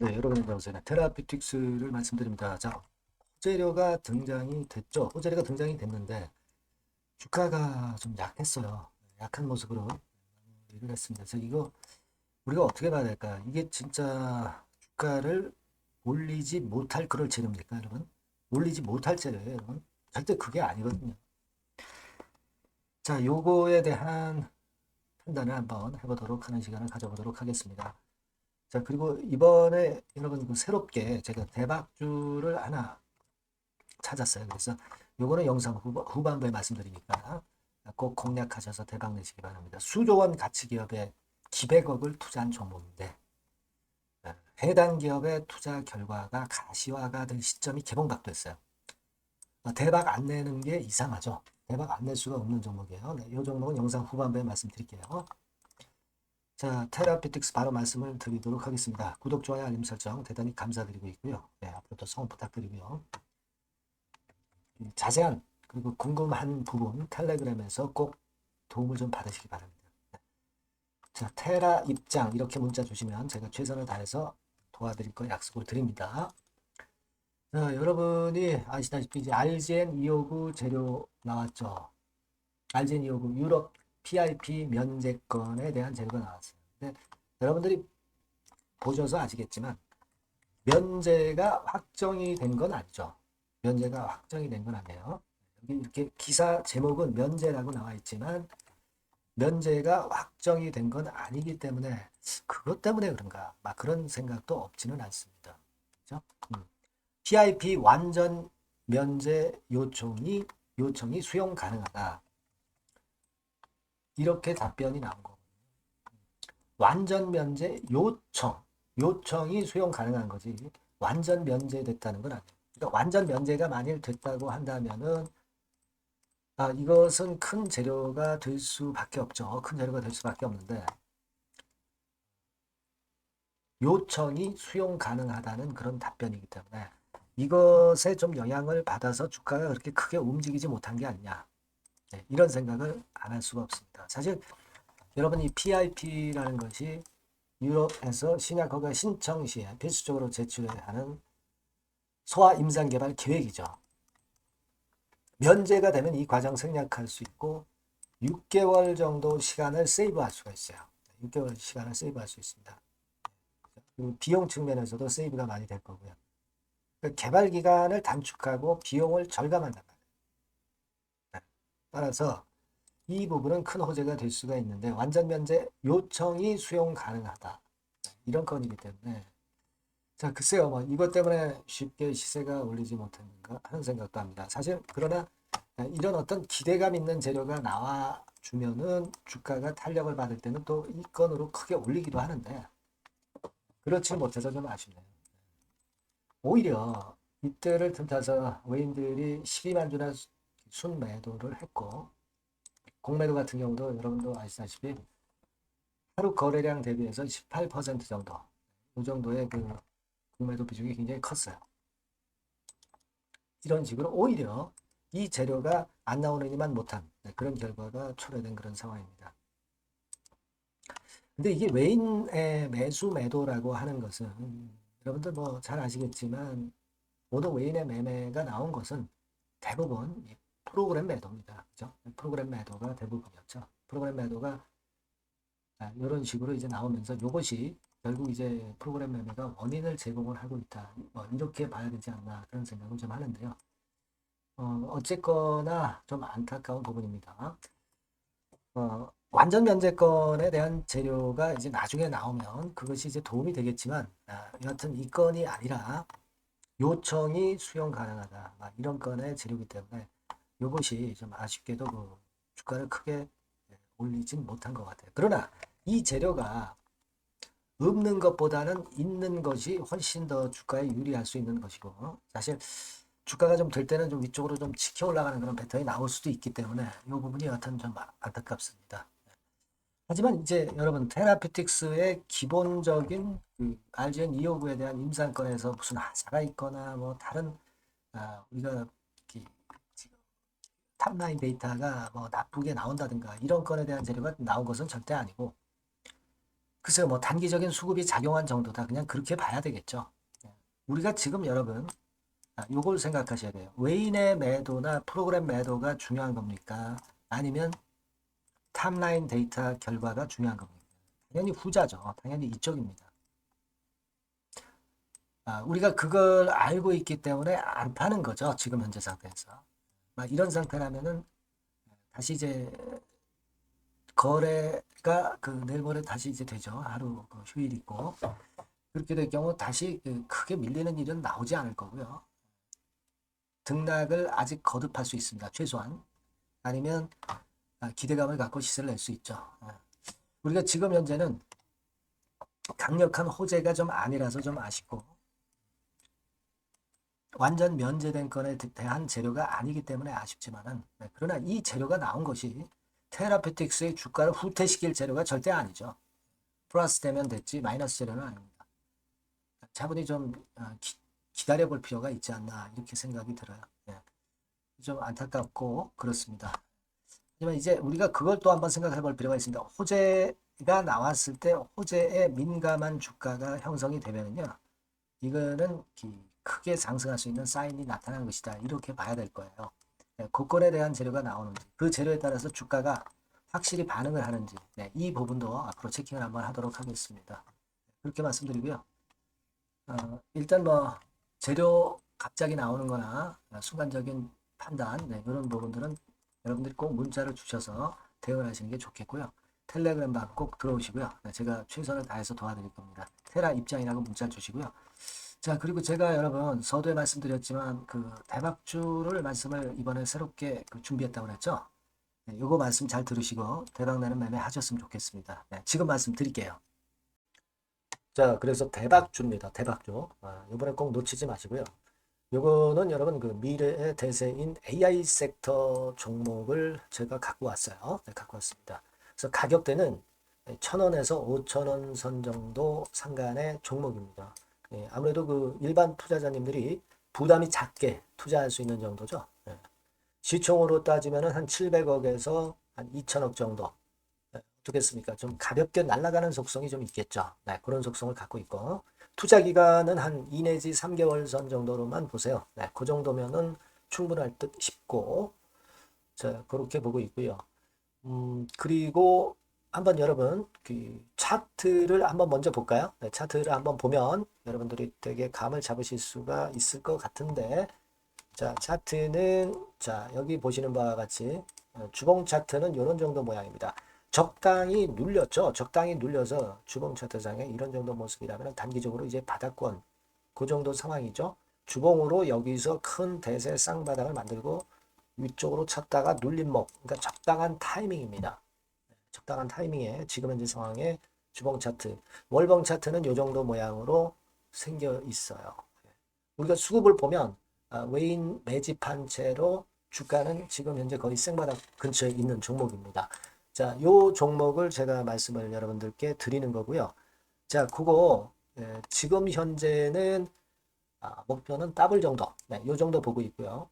네, 여러분 안녕하세요. 테라피틱스를 말씀드립니다. 자, 호재료가 등장이 됐죠. 호재료가 등장이 됐는데 주가가 좀 약했어요. 약한 모습으로 일을 했습니다. 그래서 이거 우리가 어떻게 봐야 될까? 이게 진짜 주가를 올리지 못할 그럴 재료입니까, 여러분? 올리지 못할 재료예요, 여러분. 절대 그게 아니거든요. 자, 요거에 대한 판단을 한번 해보도록 하는 시간을 가져보도록 하겠습니다. 자, 그리고 이번에 여러분 그 새롭게 제가 대박주를 하나 찾았어요. 그래서 요거는 영상 후반, 후반 부에 말씀드리니까 꼭 공략하셔서 대박 내시기 바랍니다. 수조원 가치기업에 기백억을 투자한 종목인데 어, 해당 기업의 투자 결과가 가시화가 될 시점이 개봉박도했어요. 어, 대박 안 내는 게 이상하죠. 대박 안 낼 수가 없는 종목이에요. 네, 이 종목은 영상 후반부에 말씀드릴게요. 자, 테라피틱스 바로 말씀을 드리도록 하겠습니다. 구독, 좋아요, 알림 설정 대단히 감사드리고 있고요. 네, 앞으로도 성원 부탁드리고요. 이 자세한 그리고 궁금한 부분 텔레그램에서 꼭 도움을 좀 받으시기 바랍니다. 네. 자, 테라 입장 이렇게 문자 주시면 제가 최선을 다해서 도와드릴 거 약속을 드립니다. 자, 여러분이 아시다시피 이제 RGN 259 재료 나왔죠. RGN 259 유럽 PIP 면제권에 대한 재료가 나왔어요. 근데 여러분들이 보셔서 아시겠지만 면제가 확정이 된 건 아니죠. 면제가 확정이 된 건 아니에요. 여기 이렇게 기사 제목은 면제라고 나와 있지만 면제가 확정이 된 건 아니기 때문에 그것 때문에 그런가 막 그런 생각도 없지는 않습니다. 그죠? 음. PIP 완전 면제 요청이 요청이 수용 가능하다. 이렇게 답변이 나온 거. 완전 면제 요청, 요청이 수용 가능한 거지. 완전 면제됐다는 건 아니에요. 그러니까 완전 면제가 만일 됐다고 한다면은 아, 이것은 큰 재료가 될 수밖에 없죠. 큰 재료가 될 수밖에 없는데 요청이 수용 가능하다는 그런 답변이기 때문에 이것에 좀 영향을 받아서 주가가 그렇게 크게 움직이지 못한 게 아니냐. 네, 이런 생각을 안 할 수가 없습니다. 사실 여러분 이 PIP라는 것이 유럽에서 신약 허가 신청 시에 필수적으로 제출해야 하는 소아 임상 개발 계획이죠. 면제가 되면 이 과정 생략할 수 있고 6개월 정도 시간을 세이브할 수가 있어요. 6개월 시간을 세이브할 수 있습니다. 그리고 비용 측면에서도 세이브가 많이 될 거고요. 그러니까 개발 기간을 단축하고 비용을 절감한단. 네. 따라서 이 부분은 큰 호재가 될 수가 있는데 완전 면제 요청이 수용 가능하다. 이런 건이기 때문에 자 글쎄요 뭐 이것 때문에 쉽게 시세가 올리지 못했는가 하는 생각도 합니다. 사실 그러나 이런 어떤 기대감 있는 재료가 나와 주면은 주가가 탄력을 받을 때는 또 이 건으로 크게 올리기도 하는데 그렇지 못해서 좀 아쉽네요. 오히려 이때를 틈타서 외인들이 12만 주나 순매도를 했고 공매도 같은 경우도 여러분도 아시다시피 하루 거래량 대비해서 18% 정도 이 정도의 그 공매도 비중이 굉장히 컸어요. 이런 식으로 오히려 이 재료가 안 나오느니만 못한 네, 그런 결과가 초래된 그런 상황입니다. 근데 이게 외인의 매수 매도라고 하는 것은 여러분들 뭐 잘 아시겠지만 모든 외인의 매매가 나온 것은 대부분 프로그램 매도입니다. 그죠? 프로그램 매도가 대부분이었죠. 프로그램 매도가 이런 식으로 이제 나오면서 이것이 결국 이제 프로그램 매매가 원인을 제공을 하고 있다. 뭐 이렇게 봐야 되지 않나 그런 생각을 좀 하는데요. 어, 어쨌거나 좀 안타까운 부분입니다. 어, 완전 면제권에 대한 재료가 이제 나중에 나오면 그것이 이제 도움이 되겠지만 아, 여하튼 이 건이 아니라 요청이 수용 가능하다. 이런 건의 재료이기 때문에 이것이 좀 아쉽게도 그 주가를 크게 올리진 못한 것 같아요. 그러나 이 재료가 없는 것보다는 있는 것이 훨씬 더 주가에 유리할 수 있는 것이고 사실 주가가 좀 될 때는 좀 위쪽으로 좀 지켜 올라가는 그런 패턴이 나올 수도 있기 때문에 이 부분이 여하튼 좀 안타깝습니다. 하지만 이제 여러분 테라피틱스의 기본적인 그 RGN 259에 대한 임상권에서 무슨 하자가 있거나 뭐 다른 아, 우리가 탑라인 데이터가 뭐 나쁘게 나온다든가 이런 건에 대한 재료가 나온 것은 절대 아니고 글쎄요, 뭐 단기적인 수급이 작용한 정도다. 그냥 그렇게 봐야 되겠죠. 예. 우리가 지금 여러분, 아, 요걸 생각하셔야 돼요. 외인의 매도나 프로그램 매도가 중요한 겁니까? 아니면 탑라인 데이터 결과가 중요한 겁니까? 당연히 후자죠. 당연히 이쪽입니다. 아, 우리가 그걸 알고 있기 때문에 안 파는 거죠. 지금 현재 상태에서. 막 이런 상태라면은 다시 이제 거래가 그 내일 모레 다시 이제 되죠. 하루 그 휴일 있고 그렇게 될 경우 다시 그 크게 밀리는 일은 나오지 않을 거고요. 등락을 아직 거듭할 수 있습니다. 최소한 아니면 아, 기대감을 갖고 시세를 낼 수 있죠. 아. 우리가 지금 현재는 강력한 호재가 좀 아니라서 좀 아쉽고 완전 면제된 건에 대한 재료가 아니기 때문에 아쉽지만은 네, 그러나 이 재료가 나온 것이 테라페틱스의 주가를 후퇴시킬 재료가 절대 아니죠. 플러스 되면 됐지 마이너스 재료는 아닙니다. 차분히 좀 어, 기, 다려 볼 필요가 있지 않나 이렇게 생각이 들어요. 네. 좀 안타깝고 그렇습니다. 하지만 이제 우리가 그걸 또 한번 생각해 볼 필요가 있습니다. 호재가 나왔을 때 호재에 민감한 주가가 형성이 되면은요. 이거는 크게 상승할 수 있는 사인이 나타나는 것이다. 이렇게 봐야 될 거예요. 네, 고건에 대한 재료가 나오는지 그 재료에 따라서 주가가 확실히 반응을 하는지 네, 이 부분도 앞으로 체킹을 한번 하도록 하겠습니다. 그렇게 말씀드리고요. 어, 일단 뭐 재료 갑자기 나오는 거나 순간적인 판단 네, 이런 부분들은 여러분들이 꼭 문자를 주셔서 대응을 하시는 게 좋겠고요. 텔레그램 방꼭 들어오시고요. 네, 제가 최선을 다해서 도와드릴 겁니다. 테라 입장이라고 문자 주시고요. 자, 그리고 제가 여러분 서두에 말씀드렸지만 그 대박주를 말씀을 이번에 새롭게 그 준비했다고 그랬죠. 네, 요거 말씀 잘 들으시고 대박나는 매매 하셨으면 좋겠습니다. 네, 지금 말씀 드릴게요. 자, 그래서 대박주입니다. 대박주. 아, 이번에 꼭 놓치지 마시고요. 요거는 여러분 그 미래의 대세인 AI 섹터 종목을 제가 갖고 왔어요. 네, 갖고 왔습니다. 그래서 가격대는 1,000원에서 5,000원 선 정도 상간의 종목입니다. 예, 아무래도 그 일반 투자자님들이 부담이 작게 투자할 수 있는 정도죠. 예. 시총으로 따지면 한 700억에서 한 2천억 정도. 예, 어떻겠습니까? 좀 가볍게 날아가는 속성이 좀 있겠죠. 네, 그런 속성을 갖고 있고. 투자 기간은 한 2 내지 3개월 선 정도로만 보세요. 네, 그 정도면은 충분할 듯 싶고. 자, 그렇게 보고 있고요. 음, 그리고 한번 여러분 그 차트를 한번 먼저 볼까요? 네, 차트를 한번 보면 여러분들이 되게 감을 잡으실 수가 있을 것 같은데 자 차트는 자 여기 보시는 바와 같이 어, 주봉 차트는 이런 정도 모양입니다. 적당히 눌렸죠. 적당히 눌려서 주봉 차트상에 이런 정도 모습이라면 단기적으로 이제 바닥권 그 정도 상황이죠. 주봉으로 여기서 큰 대세 쌍바닥을 만들고 위쪽으로 쳤다가 눌림목 그러니까 적당한 타이밍입니다. 적당한 타이밍에 지금 현재 상황에 주봉 차트, 월봉 차트는 이 정도 모양으로 생겨 있어요. 우리가 수급을 보면 아, 외인 매집한 채로 주가는 지금 현재 거의 생바닥 근처에 있는 종목입니다. 자, 요 종목을 제가 말씀을 여러분들께 드리는 거고요. 자, 그거 예, 지금 현재는 아, 목표는 더블 정도, 네, 요 정도 보고 있고요.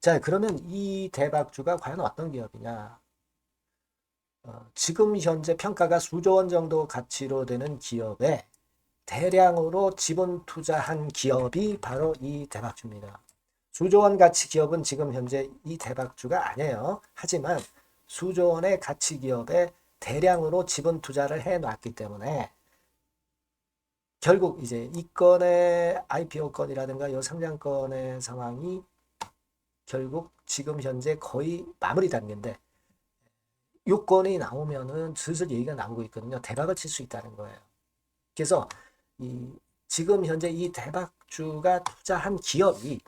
자, 그러면 이 대박주가 과연 어떤 기업이냐? 어, 지금 현재 평가가 수조 원 정도 가치로 되는 기업에 대량으로 지분 투자한 기업이 바로 이 대박주입니다. 수조 원 가치 기업은 지금 현재 이 대박주가 아니에요. 하지만 수조 원의 가치 기업에 대량으로 지분 투자를 해 놨기 때문에 결국 이제 이 건의 IPO 건이라든가 이 상장 건의 상황이 결국 지금 현재 거의 마무리 단계인데 요건이 나오면은 슬슬 얘기가 나오고 있거든요. 대박을 칠 수 있다는 거예요. 그래서 이 지금 현재 이 대박주가 투자한 기업이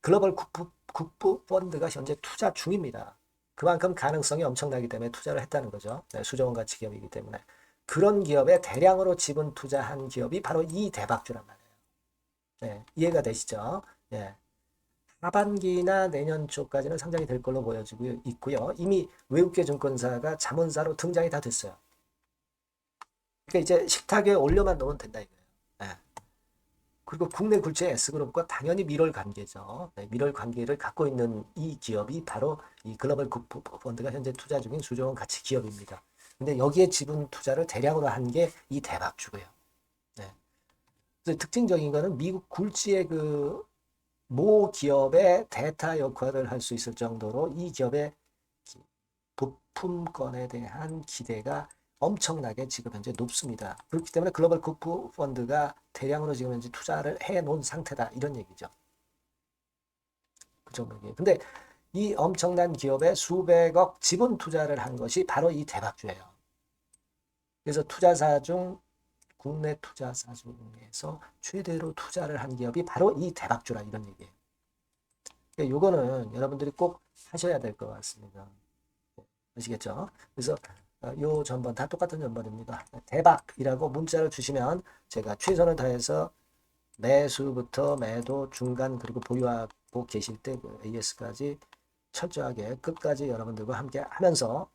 글로벌 국부, 국부 펀드가 현재 투자 중입니다. 그만큼 가능성이 엄청나기 때문에 투자를 했다는 거죠. 네, 수조원 가치 기업이기 때문에. 그런 기업에 대량으로 지분 투자한 기업이 바로 이 대박주란 말이에요. 네, 이해가 되시죠? 네. 하반기나 내년 초까지는 상장이 될 걸로 보여지고 있고요. 이미 외국계 증권사가 자문사로 등장이 다 됐어요. 그러니까 이제 식탁에 올려만 놓으면 된다 이거예요. 네. 그리고 국내 굴체 S그룹과 당연히 밀월 관계죠. 네, 밀월 관계를 갖고 있는 이 기업이 바로 이 글로벌 펀드가 현재 투자 중인 수조원 가치 기업입니다. 근데 여기에 지분 투자를 대량으로 한 게 이 대박주고요. 네. 특징적인 거는 미국 굴지의 그 모 기업의 대타 역할을 할 수 있을 정도로 이 기업의 기- 부품권에 대한 기대가 엄청나게 지금 현재 높습니다. 그렇기 때문에 글로벌 국부 펀드가 대량으로 지금 현재 투자를 해 놓은 상태다. 이런 얘기죠. 그 정도예요. 근데 이 엄청난 기업에 수백억 지분 투자를 한 것이 바로 이 대박주예요. 그래서 투자사 중 국내 투자사 중에서 최대로 투자를 한 기업이 바로 이 대박주라 이런 얘기예요. 그러니까 요거는 여러분들이 꼭 하셔야 될 것 같습니다. 아시겠죠? 그래서 어, 요 전번 다 똑같은 전번입니다. 대박이라고 문자를 주시면 제가 최선을 다해서 매수부터 매도 중간 그리고 보유하고 계실 때그 AS까지 철저하게 끝까지 여러분들과 함께 하면서 어,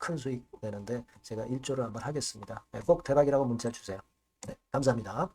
큰 수익 내는데 제가 일조를 한번 하겠습니다. 네, 꼭 대박이라고 문자 주세요. 네, 감사합니다.